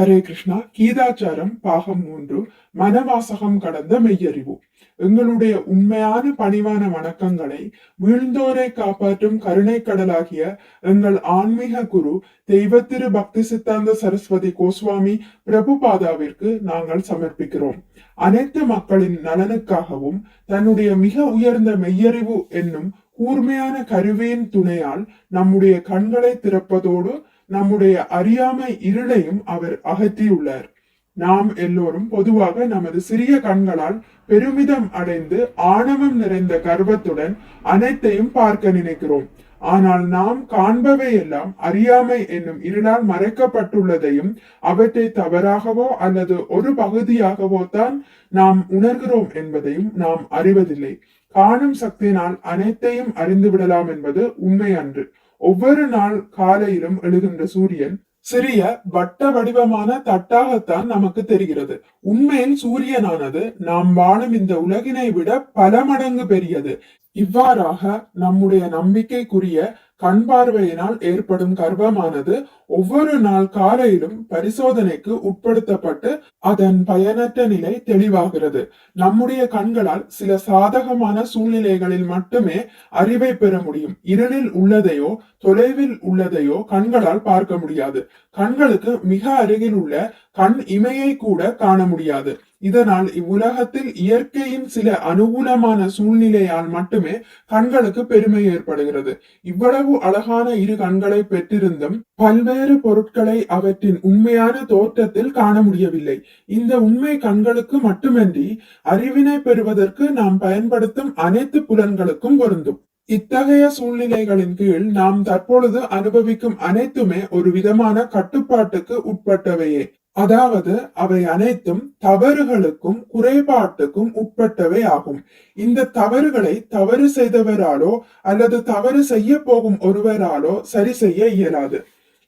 ஹரே கிருஷ்ணா. கீதாச்சாரம் பாகம் மூன்று. மனவாசகம் கடந்த மெய்யறிவு. எங்களுடைய உண்மையான பணிவான வணக்கங்களை வீழ்ந்தோரை காப்பாற்றும் கருணை கடலாகிய எங்கள் ஆன்மீக குரு தெய்வத்திரு பக்தி சித்தாந்த சரஸ்வதி கோஸ்வாமி பிரபுபாதாவிற்கு நாங்கள் சமர்ப்பிக்கிறோம். அனைத்து மக்களின் நலனுக்காகவும் தன்னுடைய மிக உயர்ந்த மெய்யறிவு என்னும் கூர்மையான கருவியின் துணையால் நம்முடைய கண்களை திறப்பதோடு நம்முடைய அறியாமை இருளையும் அவர் அகற்றியுள்ளார். நாம் எல்லோரும் பொதுவாக நமது சிறிய கண்களால் பெருமிதம் அடைந்து ஆணவம் நிறைந்த கர்வத்துடன் அனைத்தையும் பார்க்க நினைக்கிறோம். ஆனால் நாம் காண்பவை எல்லாம் அறியாமை என்னும் இருளால் மறைக்கப்பட்டுள்ளதையும் அவற்றை தவறாகவோ அல்லது ஒரு பகுதியாகவோ தான் நாம் உணர்கிறோம் என்பதையும் நாம் அறிவதில்லை. காணும் சக்தியினால் அனைத்தையும் அறிந்து விடலாம் என்பது உண்மை அன்று ஒவ்வொரு நாள் காலையிலும் எழுகின்ற சூரியன் சிறிய வட்ட வடிவமான தட்டாகத்தான் நமக்கு தெரிகிறது. உண்மையில் சூரியனானது நாம் வாழும் இந்த உலகினை விட பல மடங்கு பெரியது. இவ்வாறாக நம்முடைய நம்பிக்கைக்குரிய கண் பார்வையினால் ஏற்படும் கர்வமானது ஒவ்வொரு நாள் காலையிலும் பரிசோதனைக்கு உட்படுத்தப்பட்டு அதன் பயனற்ற நிலை தெளிவாகிறது. நம்முடைய கண்களால் சில சாதகமான சூழ்நிலைகளில் மட்டுமே அறிவை பெற முடியும். இருளில் உள்ளதையோ தொலைவில் உள்ளதையோ கண்களால் பார்க்க முடியாது. கண்களுக்கு மிக அருகில் உள்ள கண் இமையை கூட காண முடியாது. இதனால் இவ்வுலகத்தில் இயற்கையின் சில அனுகூலமான சூழ்நிலையால் மட்டுமே கண்களுக்கு பெருமை ஏற்படுகிறது. இவ்வளவு அழகான இரு கண்களை பெற்றிருந்தும் பல்வேறு பொருட்களை அவற்றின் உண்மையான தோற்றத்தில் காண முடியவில்லை. இந்த உண்மை கண்களுக்கு மட்டுமின்றி அறிவினை பெறுவதற்கு நாம் பயன்படுத்தும் அனைத்து புலன்களுக்கும் பொருந்தும். இத்தகைய சூழ்நிலைகளின் கீழ் நாம் தற்பொழுது அனுபவிக்கும் அனைத்துமே ஒரு விதமான கட்டுப்பாட்டுக்கு உட்பட்டவையே. அதாவது அவை அனைத்தும் தவறுகளுக்கும் குறைபாட்டுக்கும் உட்பட்டவை ஆகும். இந்த தவறுகளை தவறு செய்தவராலோ அல்லது தவறு செய்ய போகும் ஒருவராலோ சரி செய்ய இயலாது.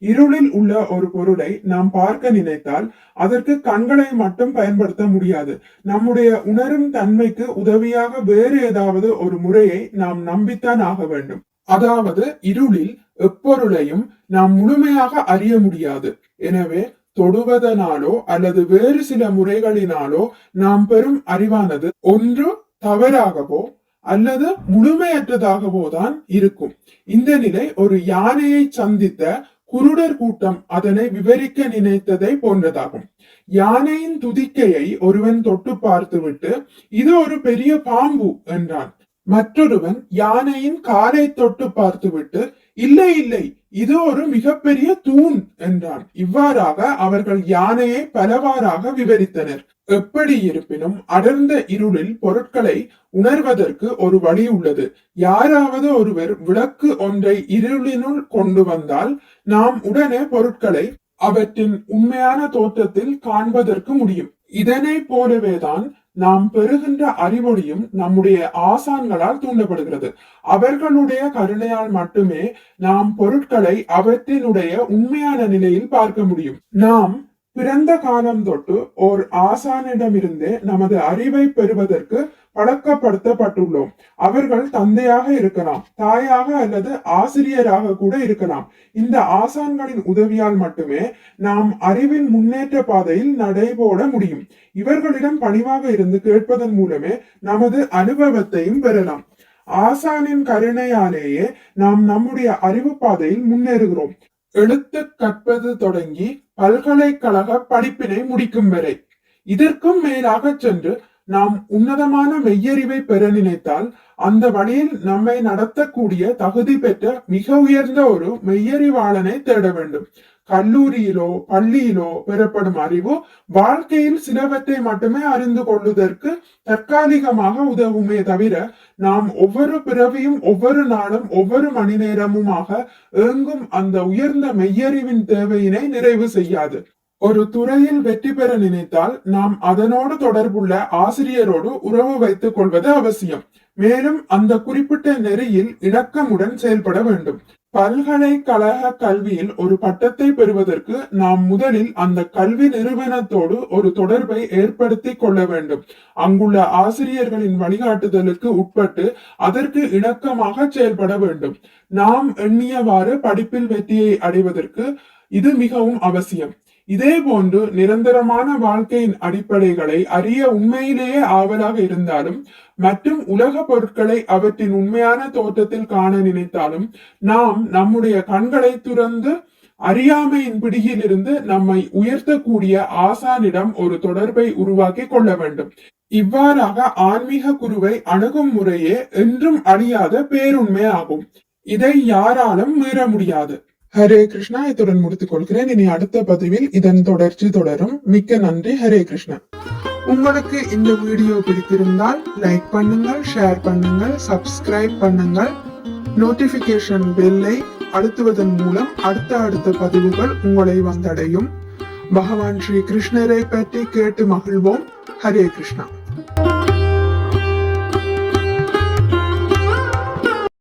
இருளில் உள்ள ஒரு பொருளை நாம் பார்க்க நினைத்தால் அதற்கு கண்களை மட்டும் பயன்படுத்த முடியாது. நம்முடைய உணரும் தன்மைக்கு உதவியாக வேறு ஏதாவது ஒரு முறையை நாம் நம்பித்தான் ஆக வேண்டும். அதாவது இருளில் எப்பொருளையும் நாம் முழுமையாக அறிய முடியாது. எனவே தொடுவதனாலோ அல்லது வேறு சில முறைகளினாலோ நாம் பெறும் அறிவானது ஒன்று தவறாகவோ அல்லது முழுமையற்றதாகவோ தான் இருக்கும். இந்த நிலை ஒரு யானையை சந்தித்த குருடர் கூட்டம் அதனை விவரிக்க நினைத்ததை போன்றதாகும். யானையின் துதிக்கையை ஒருவன் தொட்டு பார்த்துவிட்டு இது ஒரு பெரிய பாம்பு என்றான். மற்றொருவன் யானையின் காலை தொட்டு பார்த்துவிட்டு இல்லை இல்லை இது ஒரு மிகப்பெரிய தூண் என்றார் இவ்வாறாக அவர்கள் யானையை பலவாறாக விவரித்தனர். எப்படி இருப்பினும் அடர்ந்த இருளில் பொருட்களை உணர்வதற்கு ஒரு வழி உள்ளது. யாராவது ஒருவர் விளக்கு ஒன்றை இருளினுள் கொண்டு வந்தால் நாம் உடனே பொருட்களை அவற்றின் உண்மையான தோற்றத்தில் காண்பதற்கு முடியும். இதனை போலவேதான் நாம் பெறுகின்ற அறிவொளியும் நம்முடைய ஆசான்களால் தூண்டப்படுகிறது. அவர்களுடைய கருணையால் மட்டுமே நாம் பொருட்களை அவற்றினுடைய உண்மையான நிலையில் பார்க்க முடியும். நாம் பிறந்த காலம் தொட்டு ஓர் ஆசானிடமிருந்தே நமது அறிவை பெறுவதற்கு பழக்கப்படுத்தப்பட்டுள்ளோம். அவர்கள் தந்தையாக இருக்கலாம் தாயாக அல்லது ஆசிரியராக கூட இருக்கலாம். இந்த ஆசான்களின் உதவியால் மட்டுமே நாம் அறிவின் முன்னேற்ற பாதையில் நடைபோட முடியும். இவர்களிடம் பணிவாக இருந்து கேட்பதன் மூலமே நமது அனுபவத்தையும் பெறலாம். ஆசானின் கருணையாலேயே நாம் நம்முடைய அறிவு பாதையில் முன்னேறுகிறோம். எழுத்து கற்பது தொடங்கி பல்கலைக்கழக படிப்பினை முடிக்கும் வரை. இதற்கும் மேலாக சென்று நாம் உன்னதமான மெய்யறிவை பெற நினைத்தால் அந்த வழியில் நம்மை நடத்தக்கூடிய தகுதி பெற்ற மிக உயர்ந்த ஒரு மெய்யறிவாளனை தேட வேண்டும். கல்லூரியிலோ பள்ளியிலோ பெறப்படும் அறிவு வாழ்க்கையில் சிலவற்றை மட்டுமே அறிந்து கொள்வதற்கு தற்காலிகமாக உதவுமே தவிர நாம் ஒவ்வொரு பிறவியும் ஒவ்வொரு நாளும் ஒவ்வொரு மணி நேரமுமாக எங்கும் அந்த உயர்ந்த மெய்யறிவின் தேவையினை நிறைவு செய்யாது. ஒரு துறையில் வெற்றி பெற நினைத்தால் நாம் அதனோடு தொடர்புள்ள ஆசிரியரோடு உறவு வைத்துக் கொள்வது அவசியம். மேலும் அந்த குறிப்பிட்ட நெறியில் இணக்கமுடன் செயல்பட வேண்டும். பல்கலைக்கழக கல்வியில் ஒரு பட்டத்தை பெறுவதற்கு நாம் முதலில் அந்த கல்வி நிறுவனத்தோடு ஒரு தொடர்பை ஏற்படுத்திக் கொள்ள வேண்டும். அங்குள்ள ஆசிரியர்களின் வழிகாட்டுதலுக்கு உட்பட்டு அதற்கு இணக்கமாக செயல்பட வேண்டும். நாம் எண்ணியவாறு படிப்பில் வெற்றியை அடைவதற்கு இது மிகவும் அவசியம். இதே போன்று நிரந்தரமான வாழ்க்கையின் அடிப்படைகளை அறிய உண்மையிலேயே ஆவலாக இருந்தாலும் மற்றும் உலக பொருட்களை அவற்றின் உண்மையான தோற்றத்தில் காண நினைத்தாலும் நாம் நம்முடைய கண்களை துறந்து அறியாமையின் பிடியிலிருந்து நம்மை உயர்த்தக்கூடிய ஆசானிடம் ஒரு தொடர்பை உருவாக்கி கொள்ள வேண்டும். இவ்வாறாக ஆன்மீக குருவை அணுகும் முறையே என்றும் அழியாத பேருண்மை ஆகும். இதை யாராலும் மீற முடியாது. ஹரே கிருஷ்ணா இத்துடன் முடித்துக் கொள்கிறேன் இனி அடுத்த பதிவில் இதன் தொடர்ச்சி தொடரும். மிக்க நன்றி ஹரே கிருஷ்ணா. உங்களுக்கு இந்த வீடியோ பிடித்திருந்தால் லைக் பண்ணுங்கள் ஷேர் பண்ணுங்கள் சப்ஸ்கிரைப் பண்ணுங்கள். நோட்டிபிகேஷன் பெல்லை அழுத்துவதன் மூலம் அடுத்த அடுத்த பதிவுகள் உங்களை வந்தடையும். பகவான் ஸ்ரீ கிருஷ்ணரை பற்றி கேட்டு மகிழ்வோம். ஹரே கிருஷ்ணா.